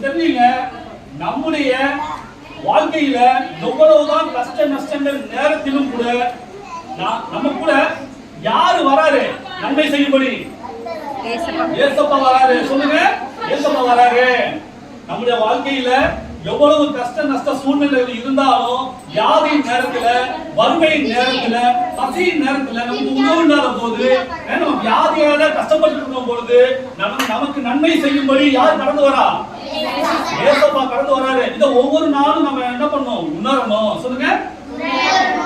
தெரியுங்க நம்முடைய வாழ்க்கையில எவ்வளவுதான் கஷ்ட நஷ்டங்கள் நேரத்திலும் கூட நம்ம கூட யாரு வராரு? நன்மை செய்யும்படி. ஏசப்பா. வராரு. சொல்லுங்க. ஏசப்பா வராரு. நம்முடைய வாழ்க்கையில எவ்வளவு கஷ்ட நஷ்ட சூழ்நிலைகள் இருந்தாலும் வியாதியின் நேரத்துல வறுமையின் நேரத்துல பசியின் நேரத்துல நமக்கு உணவு இல்லாத போது நம்ம வியாதியால கஷ்டப்பட்டு இருக்கும் பொழுது நமக்கு நமக்கு நன்மை செய்யும்படி யார் கடந்து வரா? ஏசப்பா கடந்து வராரு. இத ஒவ்வொரு நாளும் நம்ம என்ன பண்ணோம் உணரணும். சொல்லுங்க.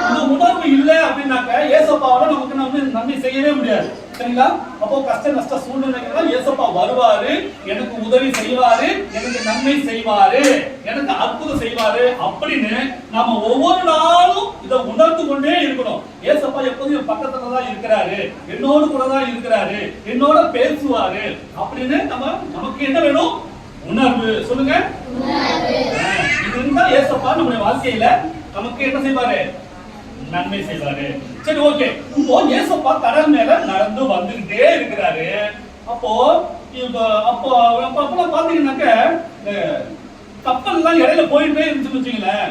இந்த உணர்வு இல்ல அப்படின்னாக்க ஏசப்பாவால நமக்கு நம்ம நன்மை செய்யவே முடியாது. சரிங்களா? அப்போ கஷ்ட நஷ்ட சூழ்நிலைகள் ஏசப்பா வருவாரு. எனக்கு உதவி செய்வாரு. எனக்கு நன்மை செய்வாரு. எனக்கு அற்புதம் செய்வாரு அப்படின்னு நாம ஒவ்வொரு நாளும் இதை உணர்ந்து கொண்டே இருக்கணும். ஏசப்பா எப்போதும் பக்கத்துல தான் இருக்கிறாரு. என்னோடு கூட தான் இருக்கிறாரு. என்னோட பேசுவாரு அப்படின்னு நம்ம நமக்கு என்ன வேணும்? உணர்வு. சொல்லுங்க. இது இருந்தா ஏசப்பா நம்முடைய வாழ்க்கையில நமக்கு என்ன செய்வாரு? நன்மை செய்வாரு. சரி ஓகே. இப்போ ஏசப்பா கடல் மேல நடந்து வந்துகிட்டே இருக்கிறாரு. அப்போ இப்ப அப்போ அப்ப அப்பெல்லாம் பாத்தீங்கன்னாக்க கப்பல் எல்லாம் இடையில போயிட்டே இருந்துச்சுன்னு வச்சுங்களேன்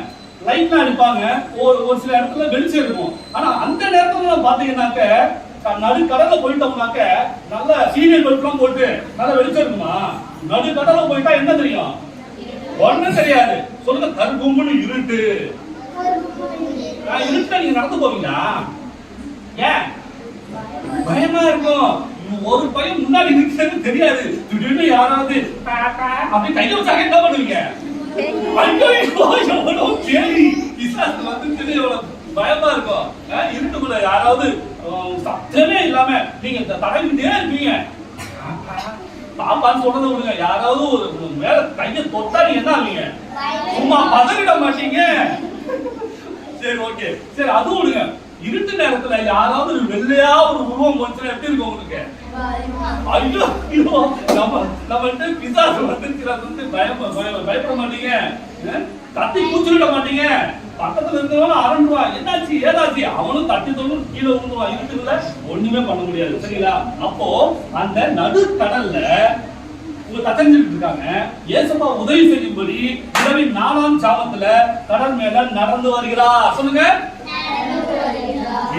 லைட்லாம் அடிப்பாங்க. ஒரு ஒரு சில இடத்துல வெளிச்சம் இருக்கும். ஆனா அந்த நேரத்துல பாத்தீங்கன்னாக்க நடு கடல போயிட்டோம்னாக்க நல்ல சீனியர் பல்ப்லாம் போட்டு நல்ல வெளிச்சம் இருக்குமா? கடல போயிட்டா என்ன தெரியும்? ஒண்ணும் தெரியாது. சொல்லுங்க கருகும்புன்னு இருட்டு. நான் இருட்டா நீங்க நடந்து போவீங்களா? ஏன்? பயமா இருக்கும். ஒரு பையன் முன்னாடி நிக்கிறது தெரியாது. திடீர்னு யாராவது அப்படி கையில வச்சாங்க என்ன பண்ணுவீங்க? எவ்வளவு எவ்வளவு பயமா இருக்கும். இருட்டுக்குள்ள யாராவது நீங்க இந்த தடவிட்டே இருப்பீங்க? பாப்பான்னு சொல்றதை விடுங்க யாராவது ஒரு மேல கைய தொட்டா நீங்க என்ன ஆவீங்க? சும்மா பதறிட மாட்டீங்க. சரி ஓகே சரி அதுவும் விடுங்க. இருட்டு நேரத்துல யாராவது ஒரு வெள்ளையா ஒரு உருவம் வந்துச்சுன்னா எப்படி இருக்கும் உங்களுக்கு? ஐயோ ஐயோ நம்ம நம்மள்ட்ட பிசாசு வந்துருக்கிறது வந்து பயம் பயப்பட மாட்டீங்க. கத்தி தட்டி கூச்சிட மாட்டீங்க. பக்கத்துல இருக்கிறவங்க அரண்டுவா என்னாச்சு? ஏதாச்சு? அவனும் தட்டி தொண்ணு கீழே விழுந்துவான் இருக்குல்ல ஒண்ணுமே பண்ண முடியாது. சரிங்களா? அப்போ அந்த நடுக்கடல்ல உங்க தத்தஞ்சிட்டு இருக்காங்க. ஏசப்பா உதவி செய்யும்படி இரவின் நாலாம் சாபத்துல கடல் மேல நடந்து வருகிறார். சொல்லுங்க.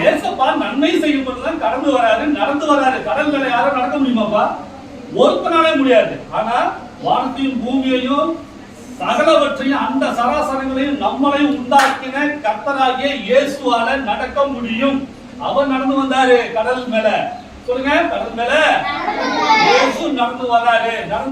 ஏசப்பா நன்மை செய்யும்போது தான் கடந்து வராரு நடந்து வராரு. கடல் மேல யாரும் நடக்க முடியுமாப்பா? ஒருத்தனாலே முடியாது. ஆனா வானத்தையும் பூமியையும் சகலவற்றையும் அந்த சராசரங்களையும் நம்மளையும் உண்டாக்கின கர்த்தராகிய இயேசுவால நடக்க முடியும். அவர் நடந்து வந்தாரு கடல் மேல. சொல்லுங்க கடல் மேல. இயேசு நடந்து வராரு. நடந்து